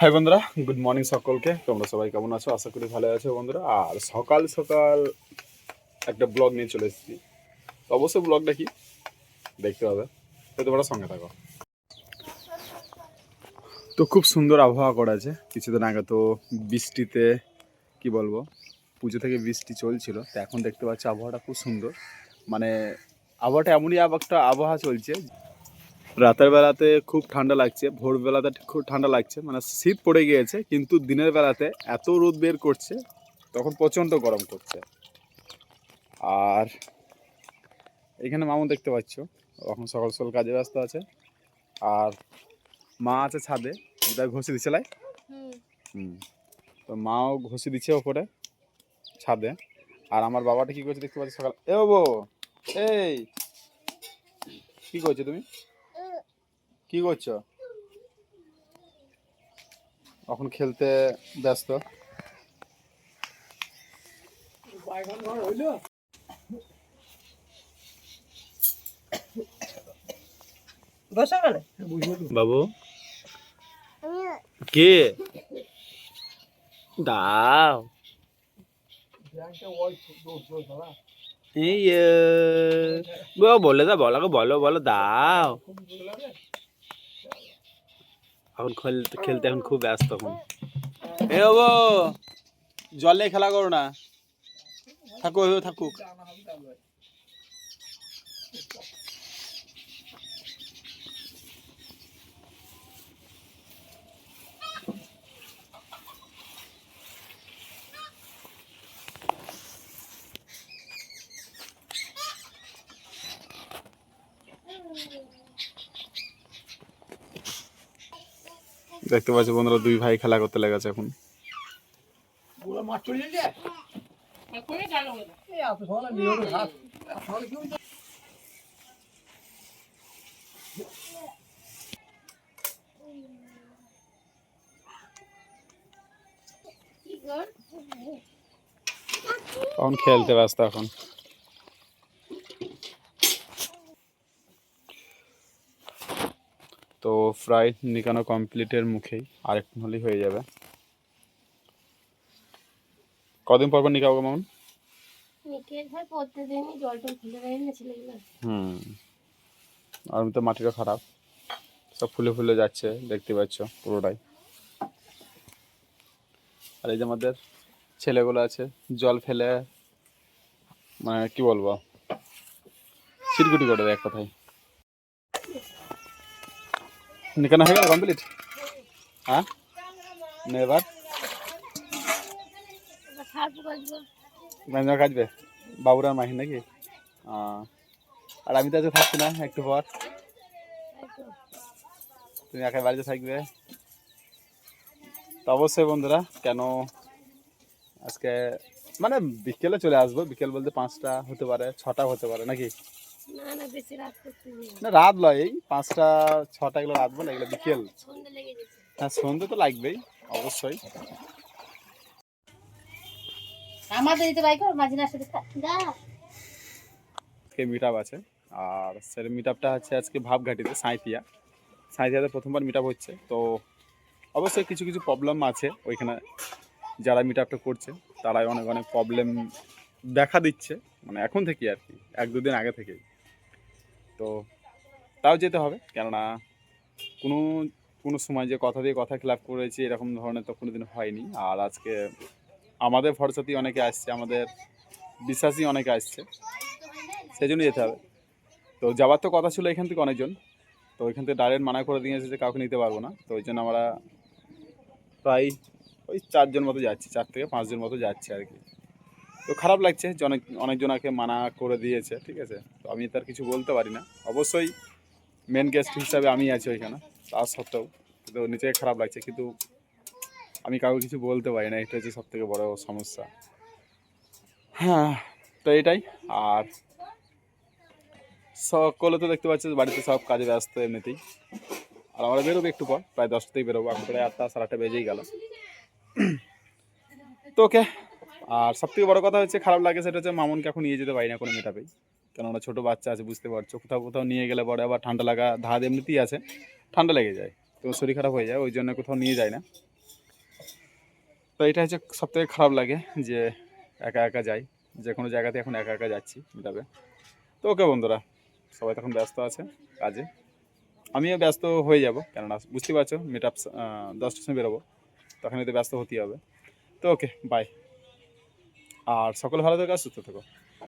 High বন্ধুরা। Good morning সকলকে। তোমরা সবাই কেমন আছো? আশা করি ভালো আছো বন্ধুরা। আর সকাল সকাল একটা ব্লগ নিয়ে চলে এসেছি। তো অবশ্যই ব্লগটা কি? দেখতে হবে তো তোমরা সঙ্গে থাকো। তো খুব সুন্দর আবহাওয়া করেছে। কিছুদিন আগে তো বৃষ্টিতে, কি বলব, পুজো থেকে বৃষ্টি চলছিল। তো এখন দেখতে পাচ্ছি আবহাওয়াটা খুব সুন্দর। মানে আবহাওয়াটা এমনই একটা আবহাওয়া চলছে রাতের বেলাতে খুব ঠান্ডা লাগছে ভোরবেলাতে খুব ঠান্ডা লাগছে মানে শীত পড়ে গিয়েছে কিন্তু দিনের বেলাতে এত রোদ বের করছে তখন প্রচণ্ড গরম করছে। আর এখানে মামুন দেখতে পাচ্ছ এখন সকাল সকাল কাজে ব্যস্ত আছে আর মা আছে ছাদে ওটা ঘষে দিচ্ছে লাই? হুম। তো মাও ঘষে দিচ্ছে ওপরে ছাদে। আর আমার বাবাটা কি করছে দেখতে পাচ্ছি সকাল এ বাবু এই কি করছ তুমি? কি করছ? এখন খেলতে ব্যস্ত? বাবু। কে? দাও। এই বলে দাও বলো বলো বলো দাও। এখন খেলতে এখন খুব ব্যস্ত এখন। এ জলে খেলা করো না। থাকুক থাকুক। দেখতে পাচ্ছি বন্ধুরা দুই ভাই খেলা করতে লেগেছে এখন। এখন খেলতে ব্যস্ত এখন। তো ফ্রাই নিকানো কমপ্লিটের মুখেই আরেকটু হলেই হয়ে যাবে। কদিন পর পর নিকাবো মামুন? হুম। আর তো মাটিটা খারাপ। সব ফুলে ফুলে যাচ্ছে দেখতে পাচ্ছ পুরোটাই। আর এই যে আমাদের ছেলেগুলো আছে জল ফেলে মানে কি বলব? চিরকুটি করে এক কথায়। নিকানো হয়ে গেল কমপ্লিট হ্যাঁ এবার ম্যানেজার কাটবে বাবুরার মাহি নাকি আর আমি তো আজকে থাকছি না একটু পর তুমি একাই বাড়িতে থাকবে তো অবশ্যই বন্ধুরা কেন আজকে মানে বিকেলে চলে আসব। বিকেল বলতে পাঁচটা হতে পারে ছটা হতে পারে নাকি? না না রাত করতে নেই। না রাত নয় এই পাঁচটা ছটা এগুলো রাত বলে এগুলো বিকেল। সন্ধে লেগে গেছে। হ্যাঁ সন্ধে তো লাগবেই অবশ্যই। আমাদের দিতে বাইক মাঝে না সাথে আজকে মিট আছে আর সেটা মিট আপটা হচ্ছে আজকে ভাবঘাটিতে সাঁইতিয়া সাঁইতিয়াতে প্রথমবার মিট হচ্ছে তো অবশ্যই কিছু কিছু প্রবলেম আছে ওইখানে। যারা মিট আপটা করছে, তারাই অনেক অনেক প্রবলেম দেখা দিচ্ছে মানে এখন থেকে আর কি, এক দুদিন আগে থেকেই। তো তাও যেতে হবে, কেননা কোনো কোনো সময় যে কথা দিয়ে কথা খিলাপ করেছি, এরকম ধরনের তো কোনো দিন হয়নি। আর আজকে আমাদের ভরসাতেই অনেকে আসছে, আমাদের বিশ্বাসী অনেকে আসছে সেই জন্য যেতে হবে। তো যাওয়ার তো কথা ছিল এখান থেকে অনেকজন, তো ওইখান থেকে ডাইরেক্ট মানা করে দিয়েছে যে কাউকে নিতে পারব না, তো ওই জন্য আমরা প্রায় ওই চারজন মতো যাচ্ছি, চার থেকে পাঁচজন মতো যাচ্ছি আর কি। তো খারাপ লাগছে অনেক অনেকজনাকে মানা করে দিয়েছে, ঠিক আছে? তো আমি তার কিছু বলতে পারি না। অবশ্যই মেন গেস্ট হিসাবে আমি আছি ওইখানে, তা সত্ত্বেও। কিন্তু নিজেকে খারাপ লাগছে, কিন্তু আমি কাউকে কিছু বলতে পারি না, এটা হচ্ছে সব থেকে বড় সমস্যা। হ্যাঁ তো এটাই। আর সকলে তো দেখতে পাচ্ছি, বাড়িতে সব কাজে ব্যস্ত এমনিতেই। আর আমরা বেরোবো একটু পর, প্রায় দশটাতেই বেরোবো, এখন প্রায় আটটা, সাড়ে আটটা বেজেই গেল। তো ওকে, আর সব থেকে বড় কথা হচ্ছে, খারাপ লাগে সেটা হচ্ছে মামুনকে এখন নিয়ে যেতে পারি না কোনো মেটাপেই কেননা ছোটো বাচ্চা আছে, বুঝতে পারছ। কোথাও কোথাও নিয়ে গেলে পরে আবার ঠান্ডা লাগা ধাদ এমনিতেই আছে, ঠান্ডা লেগে যায়। তো শরীর খারাপ হয়ে যায়, ওই জন্য কোথাও নিয়ে যায় না। তো এটা হচ্ছে সব থেকে খারাপ লাগে যে একা একা যাই, যে কোনো জায়গাতে এখন একা একা যাচ্ছি মিটাবে তো ওকে বন্ধুরা, সবাই তখন ব্যস্ত আছে কাজে। আমিও ব্যস্ত হয়ে যাব, কেননা বুঝতে পারছ মিট আপ দশটার সময় বেরোবো। তখন এতে ব্যস্ত হতেই হবে। তো ওকে বাই আর সকল ভালো থেকে সুস্থ থেকো।